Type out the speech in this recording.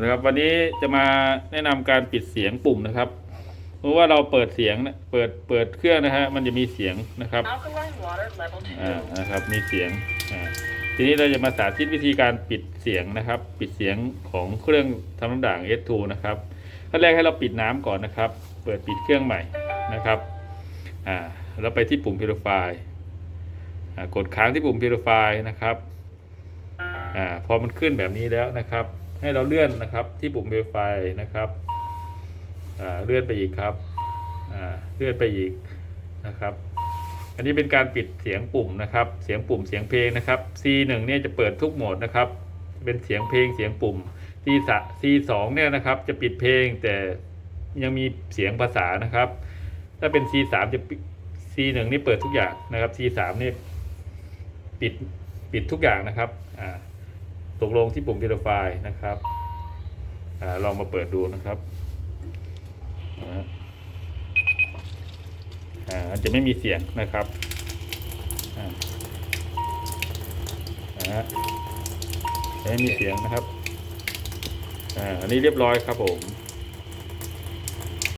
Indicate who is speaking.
Speaker 1: นะครับวันนี้จะมาแนะนำการปิดเสียงปุ่มนะครับ เพราะว่าเราเปิดเสียงนะเปิดเปิดเครื่องนะฮะมันจะมีเสียงนะครับ
Speaker 2: Alkaline water level
Speaker 1: อ่า
Speaker 2: 2.
Speaker 1: นะครับมีเสียงอ่าทีนี้เราจะมาสาธิตวิธีการปิดเสียงนะครับ ปิดเสียงของเครื่องทำน้ำด่าง S2 นะครับขั้นแรกให้เราปิดน้ำก่อนนะครับ เปิดปิดเครื่องใหม่นะครับอ่าแล้วไปที่ปุ่ม Purify อ่ากดค้างที่ปุ่ม Purify นะครับอ่าพอมันขึ้นแบบนี้แล้วนะครับ ให้เราเลื่อนนะครับ ที่ปุ่ม Purify นะครับเลื่อนไปอีกครับเลื่อนไปอีกนะครับ อันนี้เป็นการปิดเสียงปุ่มนะครับ เสียงปุ่มเสียงเพลงนะครับ C1 เนี่ยจะเปิดทุกโหมดนะครับเป็นเสียงเพลงเสียงปุ่ม C สะ C2 เนี่ยนะครับจะปิดเพลงแต่ยังมีเสียงภาษานะครับ ถ้าเป็น C3 จะปิด C1 นี่เปิดทุกอย่างนะครับ C3 นี่ปิดปิดทุกอย่างนะครับอ่า ตกลงที่ปุ่ม Verify นะครับอาลองมาเปิดดูนะครับอ่าจะไม่มีเสียงนะครับอ่าอ่าจะไม่มีเสียงนะครับอ่าอันนี้เรียบร้อยครับผม